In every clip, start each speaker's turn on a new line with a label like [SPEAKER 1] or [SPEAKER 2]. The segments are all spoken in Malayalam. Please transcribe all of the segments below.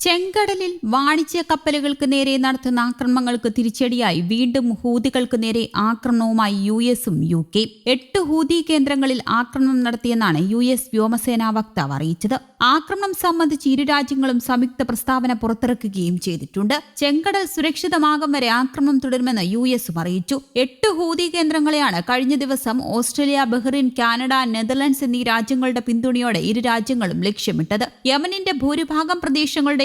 [SPEAKER 1] ചെങ്കടലിൽ വാണിജ്യ കപ്പലുകൾക്ക് നേരെ നടത്തുന്ന ആക്രമണങ്ങൾക്ക് തിരിച്ചടിയായി വീണ്ടും ഹൂതികൾക്ക് നേരെ ആക്രമണവുമായി യു എസും യു കെ. എട്ട് ഹൂതി കേന്ദ്രങ്ങളിൽ ആക്രമണം നടത്തിയെന്നാണ് യു എസ് വ്യോമസേനാ വക്താവ് അറിയിച്ചത്. ആക്രമണം സംബന്ധിച്ച് ഇരു രാജ്യങ്ങളും സംയുക്ത പ്രസ്താവന പുറത്തിറക്കുകയും ചെയ്തിട്ടുണ്ട്. ചെങ്കടൽ സുരക്ഷിതമാകും വരെ ആക്രമണം തുടരുമെന്ന് യു എസും അറിയിച്ചു. എട്ട് ഹൂതി കേന്ദ്രങ്ങളെയാണ് കഴിഞ്ഞ ദിവസം ഓസ്ട്രേലിയ ബഹ്റിൻ കാനഡ നെതർലൻഡ്സ് എന്നീ രാജ്യങ്ങളുടെ പിന്തുണയോടെ ഇരു രാജ്യങ്ങളും ലക്ഷ്യമിട്ടത്. യമനിന്റെ ഭൂരിഭാഗം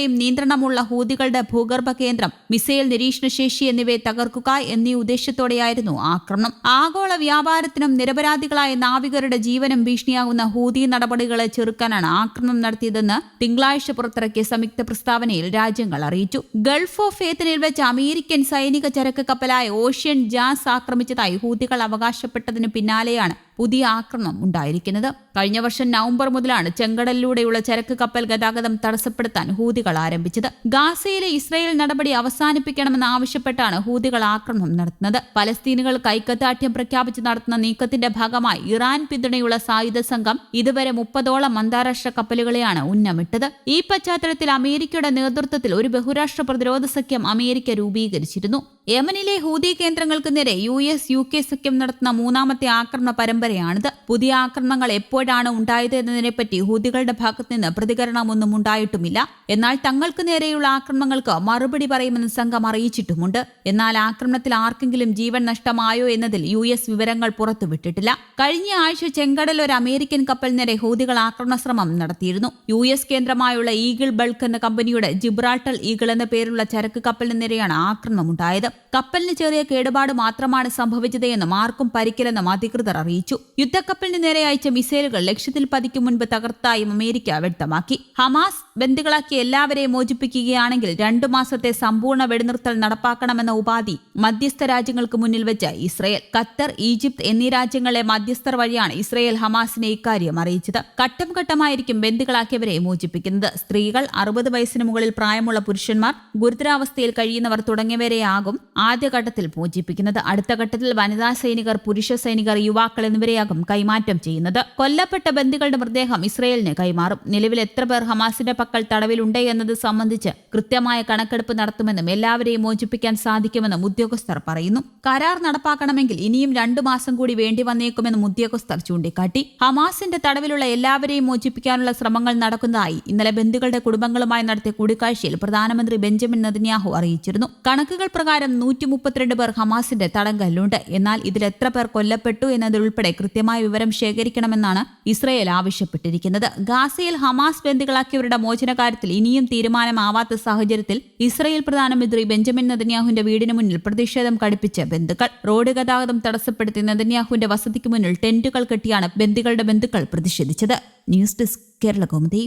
[SPEAKER 1] പ്രദേശങ്ങളുടെയും നിയന്ത്രണമുള്ള ഹൂതികളുടെ ഭൂഗർഭ കേന്ദ്രം മിസൈൽ നിരീക്ഷണശേഷി എന്നിവയെ തകർക്കുക എന്നീ ഉദ്ദേശത്തോടെയായിരുന്നു ആക്രമണം. ആഗോള വ്യാപാരത്തിനും നിരപരാധികളായ നാവികരുടെ ജീവനും ഭീഷണിയാകുന്ന ഹൂതി നടപടികളെ ചെറുക്കാനാണ് ആക്രമണം നടത്തിയതെന്ന് തിങ്കളാഴ്ച പുറത്തിറക്കിയ സംയുക്ത പ്രസ്താവനയിൽ രാജ്യങ്ങൾ അറിയിച്ചു. ഗൾഫ് ഓഫ് ഏത്തനിൽ വെച്ച് അമേരിക്കൻ സൈനിക ചരക്ക് കപ്പലായ ഓഷ്യൻ ജാസ് ആക്രമിച്ചതായി ഹൂതികൾ അവകാശപ്പെട്ടതിന് പിന്നാലെയാണ് പുതിയ ആക്രമണം ഉണ്ടായിരിക്കുന്നത്. കഴിഞ്ഞ വർഷം നവംബർ മുതലാണ് ചെങ്കടലിലൂടെയുള്ള ചരക്ക് കപ്പൽ ഗതാഗതം തടസ്സപ്പെടുത്താൻ ഹൂതികൾ ആരംഭിച്ചത്. ഗാസയിലെ ഇസ്രയേൽ നടപടി അവസാനിപ്പിക്കണമെന്ന് ആവശ്യപ്പെട്ടാണ് ഹൂതികൾ ആക്രമണം നടത്തുന്നത്. പലസ്തീനുകൾ കൈക്കത്താഠ്യം പ്രഖ്യാപിച്ച് നടത്തുന്ന നീക്കത്തിന്റെ ഭാഗമായി ഇറാൻ പിന്തുണയുള്ള സായുധ സംഘം ഇതുവരെ മുപ്പതോളം അന്താരാഷ്ട്ര കപ്പലുകളെയാണ് ഉന്നമിട്ടത്. ഈ പശ്ചാത്തലത്തിൽ അമേരിക്കയുടെ നേതൃത്വത്തിൽ ഒരു ബഹുരാഷ്ട്ര പ്രതിരോധ സഖ്യം അമേരിക്ക രൂപീകരിച്ചിരുന്നു. യമനിലെ ഹൂതി കേന്ദ്രങ്ങൾക്ക് നേരെ യു എസ് യു കെ സഖ്യം നടത്തുന്ന മൂന്നാമത്തെ ആക്രമണ പരമ്പരയാണിത്. പുതിയ ആക്രമണങ്ങൾ എപ്പോഴാണ് ഉണ്ടായത് എന്നതിനെപ്പറ്റി ഹൂതികളുടെ ഭാഗത്ത് നിന്ന് പ്രതികരണമൊന്നും ഉണ്ടായിട്ടുമില്ല. എന്നാൽ തങ്ങൾക്ക് നേരെയുള്ള ആക്രമണങ്ങൾക്ക് മറുപടി പറയുമെന്ന് സംഘം അറിയിച്ചിട്ടുമുണ്ട്. എന്നാൽ ആക്രമണത്തിൽ ആർക്കെങ്കിലും ജീവൻ നഷ്ടമായോ എന്നതിൽ യു എസ് വിവരങ്ങൾ പുറത്തുവിട്ടിട്ടില്ല. കഴിഞ്ഞ ആഴ്ച ചെങ്കടൽ ഒരു അമേരിക്കൻ കപ്പൽ നേരെ ഹൂതികൾ ആക്രമണ ശ്രമം നടത്തിയിരുന്നു. യു എസ് കേന്ദ്രമായുള്ള ഈഗിൾ ബൾക്ക് എന്ന കമ്പനിയുടെ ജിബ്രാൾട്ടൽ ഈഗിൾ എന്ന പേരുള്ള ചരക്ക് കപ്പലിന് നേരെയാണ് ആക്രമണം ഉണ്ടായത് കപ്പലിന് ചെറിയ കേടുപാട് മാത്രമാണ് സംഭവിച്ചത് എന്നും ആർക്കും പരിക്കില്ലെന്നും അധികൃതർ അറിയിച്ചു. യുദ്ധക്കപ്പലിന് നേരെ അയച്ച മിസൈലുകൾ ലക്ഷ്യത്തിൽ പതിക്കും മുൻപ് തകർത്തായും അമേരിക്ക വ്യക്തമാക്കി. ഹമാസ് ബന്ദികളാക്കി എല്ലാവരെയും മോചിപ്പിക്കുകയാണെങ്കിൽ രണ്ടു മാസത്തെ സമ്പൂർണ വെടിനിർത്തൽ നടപ്പാക്കണമെന്ന ഉപാധി മധ്യസ്ഥ രാജ്യങ്ങൾക്ക് മുന്നിൽ വെച്ച് ഇസ്രയേൽ ഖത്തർ ഈജിപ്ത് എന്നീ രാജ്യങ്ങളെ മധ്യസ്ഥർ വഴിയാണ് ഇസ്രയേൽ ഹമാസിനെ ഇക്കാര്യം അറിയിച്ചത്. ഘട്ടം ഘട്ടമായിരിക്കും ബന്ദികളാക്കിയവരെ മോചിപ്പിക്കുന്നത്. സ്ത്രീകൾ അറുപത് വയസ്സിന് മുകളിൽ പ്രായമുള്ള പുരുഷന്മാർ ഗുരുതരാവസ്ഥയിൽ കഴിയുന്നവർ തുടങ്ങിയവരെയാകും ആദ്യഘട്ടത്തിൽ മോചിപ്പിക്കുന്നത്. അടുത്ത ഘട്ടത്തിൽ വനിതാ സൈനികർ പുരുഷ സൈനികർ യുവാക്കൾ എന്നിവരെയാകും കൈമാറ്റം ചെയ്യുന്നത്. കൊല്ലപ്പെട്ട ബന്ദികളുടെ മൃതദേഹം ഇസ്രയേലിന് കൈമാറും. നിലവിൽ എത്ര പേർ ഹമാസിന്റെ പക്കൽ തടവിലുണ്ട് എന്നത് സംബന്ധിച്ച് കൃത്യമായ കണക്കെടുപ്പ് നടത്തുമെന്നും എല്ലാവരെയും മോചിപ്പിക്കാൻ സാധിക്കുമെന്നും ഉദ്യോഗസ്ഥർ പറയുന്നു. കരാർ നടപ്പാക്കണമെങ്കിൽ ഇനിയും രണ്ടു മാസം കൂടി വേണ്ടി വന്നേക്കുമെന്നും ഉദ്യോഗസ്ഥർ ചൂണ്ടിക്കാട്ടി. ഹമാസിന്റെ തടവിലുള്ള എല്ലാവരെയും മോചിപ്പിക്കാനുള്ള ശ്രമങ്ങൾ നടക്കുന്നതായി ഇന്നലെ ബന്ധുക്കളുടെ കുടുംബങ്ങളുമായി നടത്തിയ കൂടിക്കാഴ്ചയിൽ പ്രധാനമന്ത്രി ബെഞ്ചമിൻ നദിന്യാഹു അറിയിച്ചിരുന്നു. കണക്കുകൾ പ്രകാരം നൂറ്റി മുപ്പത്തിരണ്ട് പേർ ഹമാസിന്റെ തടങ്കലിലുണ്ട്. എന്നാൽ ഇതിൽ എത്ര പേർ കൊല്ലപ്പെട്ടു എന്നതുൾപ്പെടെ കൃത്യമായ വിവരം ശേഖരിക്കണമെന്നാണ് ഇസ്രയേൽ ആവശ്യപ്പെട്ടിരിക്കുന്നത്. ഗാസയിൽ ഹമാസ് ബന്ദികളാക്കിയവരുടെ മോചന കാര്യത്തിൽ ഇനിയും തീരുമാനമാവാത്ത സാഹചര്യത്തിൽ ഇസ്രയേൽ പ്രധാനമന്ത്രി ബെഞ്ചമിൻ നെതന്യാഹുവിന്റെ വീടിന് മുന്നിൽ പ്രതിഷേധം കടുപ്പിച്ച ബന്ധുക്കൾ. റോഡ് ഗതാഗതം തടസ്സപ്പെടുത്തി നെതന്യാഹുവിന്റെ വസതിക്ക് മുന്നിൽ ടെന്റുകൾ കെട്ടിയാണ് ബന്ദികളുടെ ബന്ധുക്കൾ പ്രതിഷേധിച്ചത്. News desk Kerala Kaumudi.